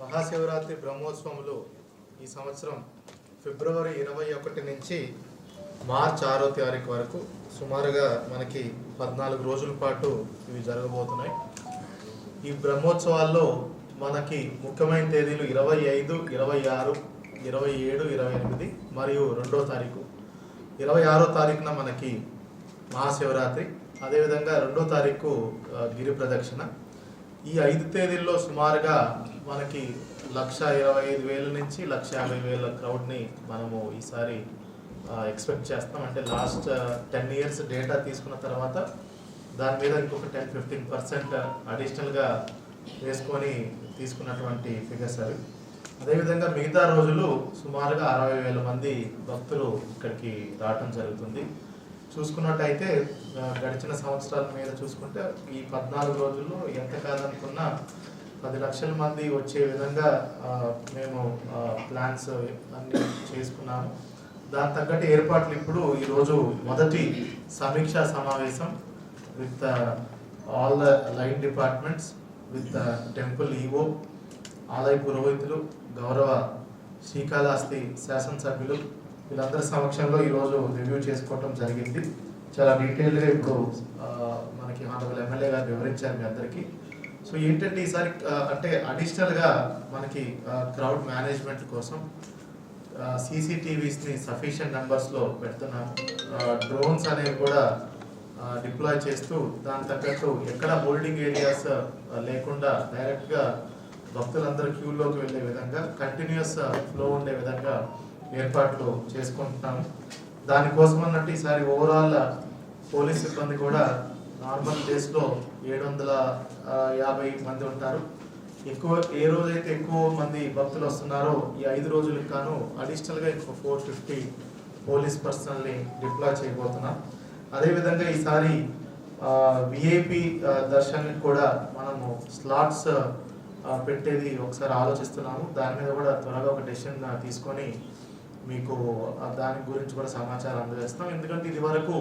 మహాశివరాత్రి బ్రహ్మోత్సవములు ఈ సంవత్సరం ఫిబ్రవరి ఇరవై ఒకటి నుంచి మార్చ్ ఆరో తారీఖు వరకు సుమారుగా మనకి పద్నాలుగు రోజుల పాటు ఇవి జరగబోతున్నాయి. ఈ బ్రహ్మోత్సవాల్లో మనకి ముఖ్యమైన తేదీలు ఇరవై ఐదు ఇరవై ఆరు ఇరవై ఏడు ఇరవై ఎనిమిది మరియు రెండో తారీఖు. ఇరవై ఆరో తారీఖున మనకి మహాశివరాత్రి అదేవిధంగా రెండో తారీఖు గిరి ప్రదక్షిణ ఈ ఐదు తేదీల్లో సుమారుగా మనకి లక్ష ఇరవై ఐదు వేల నుంచి లక్ష యాభై వేల క్రౌడ్ని మనము ఈసారి ఎక్స్పెక్ట్ చేస్తాం. అంటే లాస్ట్ టెన్ ఇయర్స్ డేటా తీసుకున్న తర్వాత దాని మీద ఇంకొక టెన్ ఫిఫ్టీన్ పర్సెంట్ అడిషనల్గా వేసుకొని తీసుకున్నటువంటి ఫిగర్స్ అవి. అదేవిధంగా మిగతా రోజులు సుమారుగా అరవై వేల మంది భక్తులు ఇక్కడికి రావటం జరుగుతుంది. చూసుకున్నట్టయితే గడిచిన సంవత్సరాల మీద చూసుకుంటే ఈ పద్నాలుగు రోజుల్లో ఎంత కాదనుకున్నా పది లక్షల మంది వచ్చే విధంగా మేము ప్లాన్స్ అన్ని చేసుకున్నాము. దాని తగ్గట్టు ఏర్పాట్లు ఇప్పుడు ఈరోజు మొదటి సమీక్షా సమావేశం with all the line departments with temple EO ఆలయ పురోహితులు గౌరవ శ్రీకాళహస్తి శాసనసభ్యులు వీళ్ళందరి సమక్షంలో ఈరోజు రివ్యూ చేసుకోవటం జరిగింది. చాలా డీటెయిల్గా ఇప్పుడు మనకి ఆనరబుల్ ఎమ్మెల్యే గారు వివరించారు మీ అందరికీ. సో ఏంటంటే ఈసారి అంటే అడిషనల్గా మనకి క్రౌడ్ మేనేజ్మెంట్ కోసం సీసీటీవీస్ని సఫిషియంట్ నెంబర్స్లో పెడుతున్నాము డ్రోన్స్ అనేవి కూడా డిప్లాయ్ చేస్తూ దాని తగ్గట్టు ఎక్కడ హోల్డింగ్ ఏరియాస్ లేకుండా డైరెక్ట్గా భక్తులందరూ క్యూలోకి వెళ్ళే విధంగా కంటిన్యూస్ ఫ్లో ఉండే విధంగా ఏర్పాట్లు చేసుకుంటున్నాము. దానికోసం అన్నట్టు ఈసారి ఓవరాల్ పోలీస్ సిబ్బంది కూడా నార్మల్ డేస్లో ఏడు వందల యాభై మంది ఉంటారు. ఎక్కువ ఏ రోజైతే ఎక్కువ మంది భక్తులు వస్తున్నారో ఈ ఐదు రోజులకు గాను అడిషనల్గా ఇంకో ఫోర్ ఫిఫ్టీ పోలీస్ పర్సనల్ని డిప్లాయ్ చేయబోతున్నాం. అదేవిధంగా ఈసారి విఐపి దర్శనానికి కూడా మనము స్లాట్స్ పెట్టేది ఒకసారి ఆలోచిస్తున్నాము. దాని మీద కూడా త్వరగా ఒక డెసిషన్ తీసుకొని మీకు దాని గురించి కూడా సమాచారం అందజేస్తాం ఎందుకంటే ఇది వరకు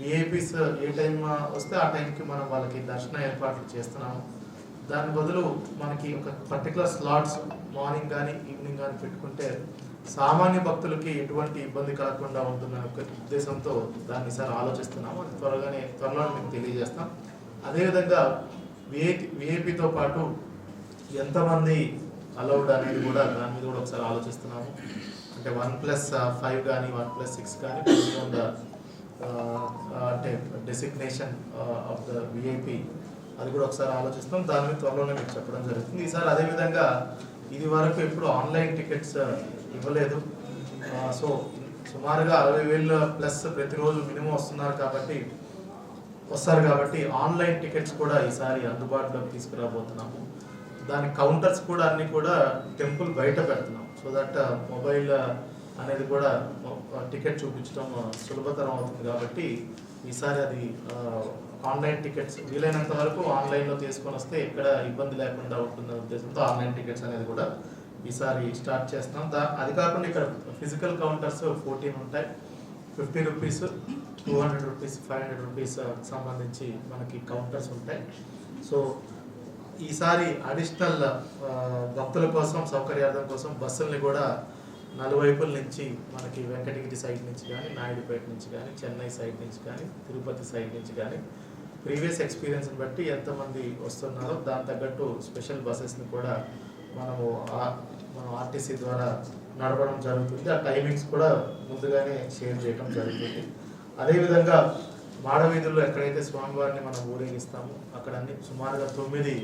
విఐపీస్ ఏ టైం వస్తే ఆ టైంకి మనం వాళ్ళకి దర్శన ఏర్పాట్లు చేస్తున్నాము. దాని బదులు మనకి ఒక పర్టికులర్ స్లాట్స్ మార్నింగ్ కానీ ఈవినింగ్ కానీ పెట్టుకుంటే సామాన్య భక్తులకి ఎటువంటి ఇబ్బంది కలగకుండా ఉంటుందనే ఒక ఉద్దేశంతో దాన్ని సార్ ఆలోచిస్తున్నాము. అది త్వరగానే త్వరలో మీకు తెలియజేస్తాం. అదేవిధంగా విఐపి విఐపితో పాటు ఎంతమంది అలౌడ్ అనేది కూడా దాని మీద కూడా ఒకసారి ఆలోచిస్తున్నాము. అంటే వన్ ప్లస్ ఫైవ్ కానీ వన్ ప్లస్ సిక్స్ కానీ అంటే డెసిగ్నేషన్ ఆఫ్ ద విఐపి అది కూడా ఒకసారి ఆలోచిస్తాం. దాని మీద త్వరలోనే మీకు చెప్పడం జరుగుతుంది. ఈసారి అదేవిధంగా ఇది వరకు ఎప్పుడు ఆన్లైన్ టికెట్స్ ఇవ్వలేదు. సో సుమారుగా అరవై వేల ప్లస్ ప్రతిరోజు మినిమం వస్తున్నారు కాబట్టి వస్తారు కాబట్టి ఆన్లైన్ టికెట్స్ కూడా ఈసారి అందుబాటులోకి తీసుకురాబోతున్నాము. దాని కౌంటర్స్ కూడా అన్నీ కూడా టెంపుల్ బయట పెడుతున్నాం సో దట్ మొబైల్ అనేది కూడా టికెట్ చూపించడం సులభతరం అవుతుంది కాబట్టి ఈసారి అది ఆన్లైన్ టికెట్స్ వీలైనంత వరకు ఆన్లైన్లో తీసుకొని వస్తే ఎక్కడ ఇబ్బంది లేకుండా ఉంటుందనే ఉద్దేశంతో ఆన్లైన్ టికెట్స్ అనేది కూడా ఈసారి స్టార్ట్ చేస్తాం దా అది కాకుండా ఇక్కడ ఫిజికల్ కౌంటర్స్ ఫోర్టీన్ ఉంటాయి. Fifty rupees two hundred rupees five hundred rupees సంబంధించి మనకి కౌంటర్స్ ఉంటాయి. సో ఈసారి అడిషనల్ భక్తుల కోసం సౌకర్యార్థం కోసం బస్సుల్ని కూడా నలువైపుల నుంచి మనకి వెంకటగిరి సైడ్ నుంచి కానీ నాయుడుపేట నుంచి కానీ చెన్నై సైడ్ నుంచి కానీ తిరుపతి సైడ్ నుంచి కానీ ప్రీవియస్ ఎక్స్పీరియన్స్ని బట్టి ఎంతమంది వస్తున్నారో దాని తగ్గట్టు స్పెషల్ బస్సెస్ని కూడా మనము మనం ఆర్టీసీ ద్వారా నడపడం జరుగుతుంది. ఆ టైమింగ్స్ కూడా ముందుగానే షేర్ చేయడం జరుగుతుంది. అదేవిధంగా మాడవీధుల్లో ఎక్కడైతే స్వామివారిని మనం ఊరేగిస్తామో అక్కడ అన్ని సుమారుగా తొమ్మిది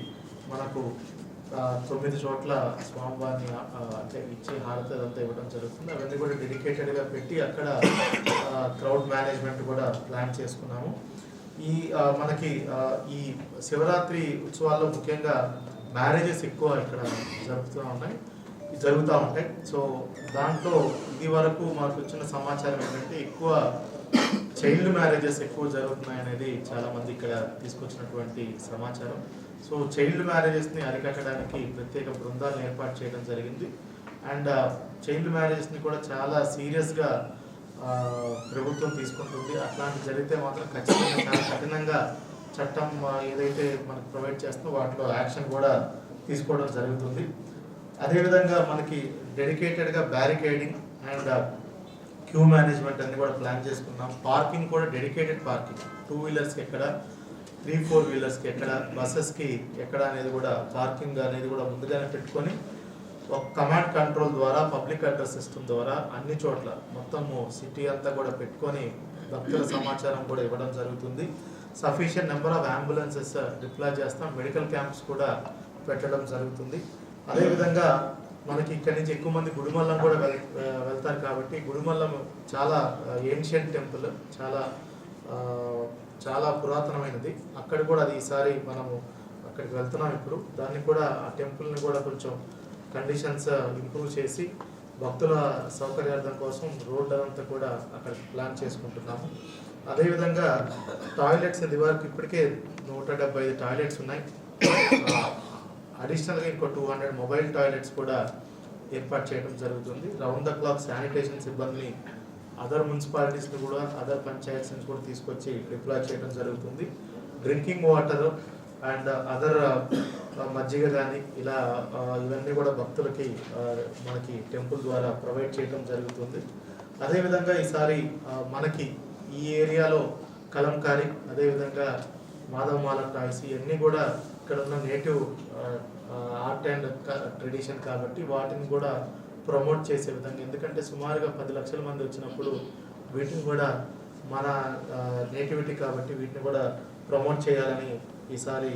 మనకు తొమ్మిది చోట్ల స్వామివారిని అంటే ఇచ్చే హారతి అంతా ఇవ్వడం జరుగుతుంది. అవన్నీ కూడా డెడికేటెడ్గా పెట్టి అక్కడ క్రౌడ్ మేనేజ్మెంట్ కూడా ప్లాన్ చేసుకున్నాము. ఈ మనకి ఈ శివరాత్రి ఉత్సవాల్లో ముఖ్యంగా మ్యారేజెస్ ఎక్కువ ఇక్కడ జరుగుతూ ఉన్నాయి జరుగుతూ ఉంటాయి. సో దాంట్లో ఇది వరకు మాకు వచ్చిన సమాచారం ఏంటంటే ఎక్కువ చైల్డ్ మ్యారేజెస్ ఎక్కువ జరుగుతున్నాయి అనేది చాలామంది ఇక్కడ తీసుకొచ్చినటువంటి సమాచారం. సో చైల్డ్ మ్యారేజెస్ని అరికట్టడానికి ప్రత్యేక బృందాలను ఏర్పాటు చేయడం జరిగింది. అండ్ చైల్డ్ మ్యారేజెస్ని కూడా చాలా సీరియస్గా ప్రభుత్వం తీసుకుంటుంది. అట్లాంటి జరిగితే మాత్రం ఖచ్చితంగా చాలా కఠినంగా చట్టం ఏదైతే మనకు ప్రొవైడ్ చేస్తుందో వాటిలో యాక్షన్ కూడా తీసుకోవడం జరుగుతుంది. అదేవిధంగా మనకి డెడికేటెడ్గా బ్యారికేడింగ్ అండ్ క్యూ మేనేజ్మెంట్ అన్ని కూడా ప్లాన్ చేసుకున్నాం. పార్కింగ్ కూడా డెడికేటెడ్ పార్కింగ్. టూ వీలర్స్కి ఎక్కడ త్రీ ఫోర్ వీలర్స్కి ఎక్కడ బస్సెస్కి ఎక్కడ అనేది కూడా పార్కింగ్ అనేది కూడా ముందుగానే పెట్టుకొని ఒక కమాండ్ కంట్రోల్ ద్వారా పబ్లిక్ అడ్రస్ సిస్టమ్ ద్వారా అన్ని చోట్ల మొత్తము సిటీ అంతా కూడా పెట్టుకొని భక్తుల సమాచారం కూడా ఇవ్వడం జరుగుతుంది. Sufficient number of ambulances deploy చేస్తాం. మెడికల్ క్యాంప్స్ కూడా పెట్టడం జరుగుతుంది. అదేవిధంగా మనకి ఇక్కడి నుంచి ఎక్కువ మంది గుడిమల్లం కూడా వెళ్తారు కాబట్టి గుడిమల్లం చాలా uh, ఏన్షియంట్ టెంపుల్ చాలా చాలా పురాతనమైనది. అక్కడ కూడా అది ఈసారి మనము అక్కడికి వెళ్తున్నాం ఇప్పుడు. దాన్ని కూడా ఆ టెంపుల్ని కూడా కొంచెం కండిషన్స్ ఇంప్రూవ్ చేసి భక్తుల సౌకర్యార్థం కోసం రోడ్ అంతా కూడా అక్కడ ప్లాన్ చేసుకుంటున్నాము. అదేవిధంగా టాయిలెట్స్ ఇది వరకు ఇప్పటికే నూట డెబ్బై ఐదు టాయిలెట్స్ ఉన్నాయి. అడిషనల్గా ఇంకో టూ హండ్రెడ్ మొబైల్ టాయిలెట్స్ కూడా ఏర్పాటు చేయడం జరుగుతుంది. రౌండ్ ద క్లాక్ శానిటేషన్ సిబ్బందిని అదర్ మున్సిపాలిటీస్ని కూడా అదర్ పంచాయత్స్ నుంచి కూడా తీసుకొచ్చి డిప్లాయ్ చేయడం జరుగుతుంది. డ్రింకింగ్ వాటర్ అండ్ అదర్ మజ్జిగ కానీ ఇలా uh, ఇవన్నీ కూడా భక్తులకి uh, మనకి టెంపుల్ ద్వారా ప్రొవైడ్ చేయడం జరుగుతుంది. అదేవిధంగా ఈసారి uh, మనకి ఈ ఏరియాలో కలంకారీ అదేవిధంగా మాధవ మాల టాయ్స్ ఇవన్నీ కూడా ఇక్కడ ఉన్న నేటివ్ ఆర్ట్ అండ్ ట్రెడిషన్ కాబట్టి వాటిని కూడా ప్రమోట్ చేసే విధంగా. ఎందుకంటే సుమారుగా పది లక్షల మంది వచ్చినప్పుడు వీటిని కూడా మన నేటివిటీ కాబట్టి వీటిని కూడా ప్రమోట్ చేయాలని ఈసారి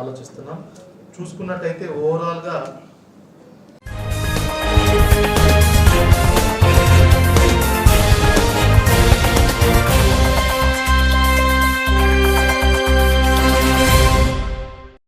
ఆలోచిస్తున్నాం. చూసుకున్నట్టయితే ఓవరాల్గా